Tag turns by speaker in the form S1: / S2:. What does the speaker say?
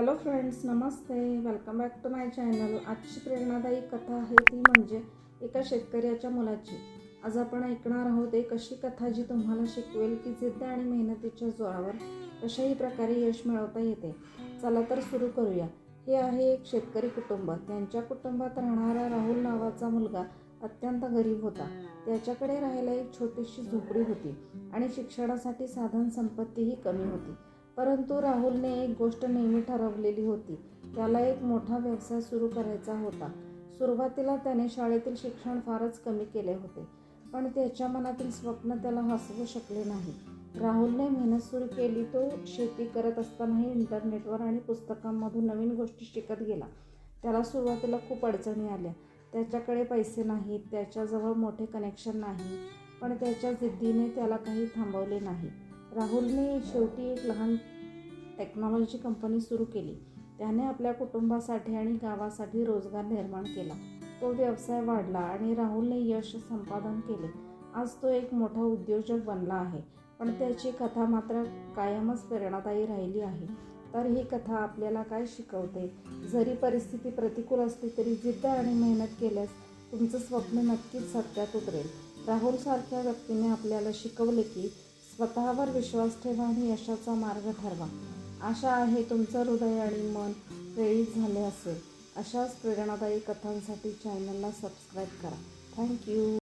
S1: Hello friends Namaste. Welcome back to my channel आजची प्रेरणादायी कथा आहे ती म्हणजे एका शेतकऱ्याच्या मुलाची. आज आपण ऐकणार आहोत एक अशी कथा जी तुम्हाला शिकवेल की जिद्द आणि मेहनतीच्या जोरावर कशाही प्रकारे यश मिळवता येते. चला तर सुरू करूया. हे आहे एक शेतकरी कुटुंब. त्यांच्या कुटुंबात राहणारा राहुल नावाचा मुलगा अत्यंत गरीब होता. त्याच्याकडे राहायला एक छोटीशी झोपडी होती आणि शिक्षणासाठी साधन संपत्तीही कमी होती. परंतु राहुलने एक गोष्ट नेहमी ठरवलेली होती. त्याला एक मोठा व्यवसाय सुरू करायचा होता. सुरुवातीला त्याने शाळेतील शिक्षण फारच कमी केले होते पण त्याच्या मनातील स्वप्न त्याला हसवू शकले नाही. राहुलने मेहनत सुरू केली तो शेती करत असतानाही इंटरनेटवर आणि पुस्तकांमधून नवीन गोष्टी शिकत गेला. त्याला सुरुवातीला खूप अडचणी आल्या. त्याच्याकडे पैसे नाहीत त्याच्याजवळ मोठे कनेक्शन नाही पण त्याच्या जिद्दीने त्याला काही थांबवले नाही. राहुलने शेवटी एक लहान टेक्नॉलॉजी कंपनी सुरू केली. त्याने आपल्या कुटुंबासाठी आणि गावासाठी रोजगार निर्माण केला. तो व्यवसाय वाढला आणि राहुलने यश संपादन केले. आज तो एक मोठा उद्योजक बनला आहे. पण त्याची कथा मात्र कायमच प्रेरणादायी राहिली आहे. तर ही कथा आपल्याला काय शिकवते? जरी परिस्थिती प्रतिकूल असली तरी जिद्द आणि मेहनत केल्यास तुमचं स्वप्न नक्कीच सत्यात उतरेल. राहुलसारख्या व्यक्तीने आपल्याला शिकवले की स्वतःवर विश्वास ठेवा आणि यशाचा मार्ग ठरवा. आशा आहे तुमचं हृदय आणि मन प्रेरित झाले असेल. अशाच प्रेरणादायी कथांसाठी चॅनलला सबस्क्राईब करा. थँक्यू